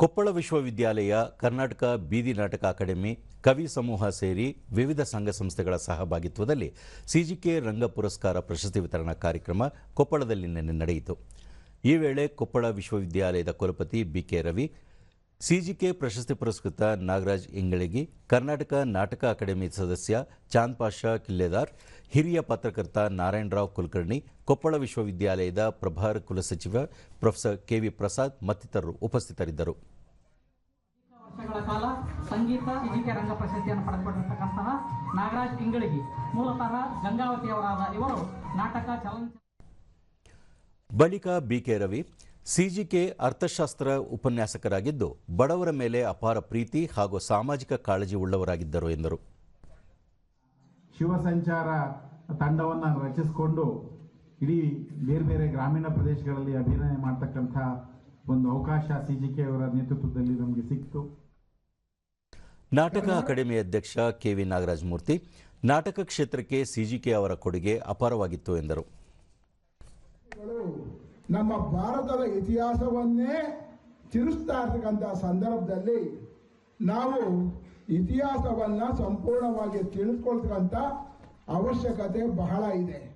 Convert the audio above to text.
ಕೊಪ್ಪಳ ವಿಶ್ವವಿದ್ಯಾಲಯ, ಕರ್ನಾಟಕ ಬೀದಿ ನಾಟಕ ಅಕಾಡೆಮಿ, ಕವಿ ಸಮೂಹ ಸೇರಿ ವಿವಿಧ ಸಂಘ ಸಂಸ್ಥೆಗಳ ಸಹಭಾಗಿತ್ವದಲ್ಲಿ ಸಿಜಿಕೆ ರಂಗ ಪುರಸ್ಕಾರ ಪ್ರಶಸ್ತಿ ವಿತರಣಾ ಕಾರ್ಯಕ್ರಮ ಕೊಪ್ಪಳದಲ್ಲಿ ನಿನ್ನೆ ನಡೆಯಿತು. ಈ ವೇಳೆ ಕೊಪ್ಪಳ ವಿಶ್ವವಿದ್ಯಾಲಯದ ಕುಲಪತಿ ಬಿಕೆ ರವಿ ಸಿಜಿಕೆ ಪ್ರಶಸ್ತಿ ಪುರಸ್ಕೃತ ನಾಗರಾಜ್ ಇಂಗಳಗಿ ಕರ್ನಾಟಕ ನಾಟಕ ಅಕಾಡೆಮಿ ಸದಸ್ಯ ಚಾಂದ್ ಪಾಷಾ ಕಿಲ್ಲೆದಾರ್ ಹಿರಿಯ ಪತ್ರಕರ್ತ ನಾರಾಯಣರಾವ್ ಕುಲಕರ್ಣಿ ಕೊಪ್ಪಳ ವಿಶ್ವವಿದ್ಯಾಲಯದ ಪ್ರಭಾರ ಕುಲಸಚಿವ ಪ್ರೊಫೆಸರ್ ಕೆವಿ ಪ್ರಸಾದ್ ಮತ್ತಿತರರು ಉಪಸ್ಥಿತರಿದ್ದರು. ವರ್ಷಗಳ ಕಾಲ ಸಂಗೀತ ಸಿಜಿಕೆ ರಂಗ ಪ್ರಶಸ್ತಿಯನ್ನು ಪಡೆದುಕೊಂಡಿರ್ತಕ್ಕಂತಹ ನಾಗರಾಜ್ ಇಂಗಳಗಿ ಮೂಲತಃ ಗಂಗಾವತಿಯವರಾದ ಇವರು ನಾಟಕ ಚಲನಚಿತ್ರ ಬಳಿಕ ಬಿಕೆ ರವಿ ಸಿಜಿಕೆ ಅರ್ಥಶಾಸ್ತ್ರ ಉಪನ್ಯಾಸಕರಾಗಿದ್ದು ಬಡವರ ಮೇಲೆ ಅಪಾರ ಪ್ರೀತಿ ಹಾಗೂ ಸಾಮಾಜಿಕ ಕಾಳಜಿ ಉಳ್ಳವರಾಗಿದ್ದರು ಎಂದರು. ಶಿವ ಸಂಚಾರ ತಂಡವನ್ನು ರಚಿಸಿಕೊಂಡು ಇಡೀ ಬೇರೆ ಬೇರೆ ಗ್ರಾಮೀಣ ಪ್ರದೇಶಗಳಲ್ಲಿ ಅಭಿನಯ ಮಾಡ್ತಕ್ಕಂಥ ಒಂದು ಅವಕಾಶ ಸಿಜಿಕೆ ಅವರ ನೇತೃತ್ವದಲ್ಲಿ ನಮಗೆ ಸಿಕ್ತು ನಾಟಕ ಅಕಾಡೆಮಿ ಅಧ್ಯಕ್ಷ ಕೆವಿ ನಾಗರಾಜ್ ಮೂರ್ತಿ ನಾಟಕ ಕ್ಷೇತ್ರಕ್ಕೆ ಸಿಜಿಕೆ ಅವರ ಕೊಡುಗೆ ಅಪಾರವಾಗಿತ್ತು ಎಂದರು. ನಮ್ಮ ಭಾರತದ ಇತಿಹಾಸವನ್ನೇ ತಿರುಸ್ತಾ ಇರ್ತಕ್ಕಂಥ ಸಂದರ್ಭದಲ್ಲಿ ನಾವು ಇತಿಹಾಸವನ್ನ ಸಂಪೂರ್ಣವಾಗಿ ತಿಳಿಸ್ಕೊಳ್ತಕ್ಕಂಥ ಅವಶ್ಯಕತೆ ಬಹಳ ಇದೆ.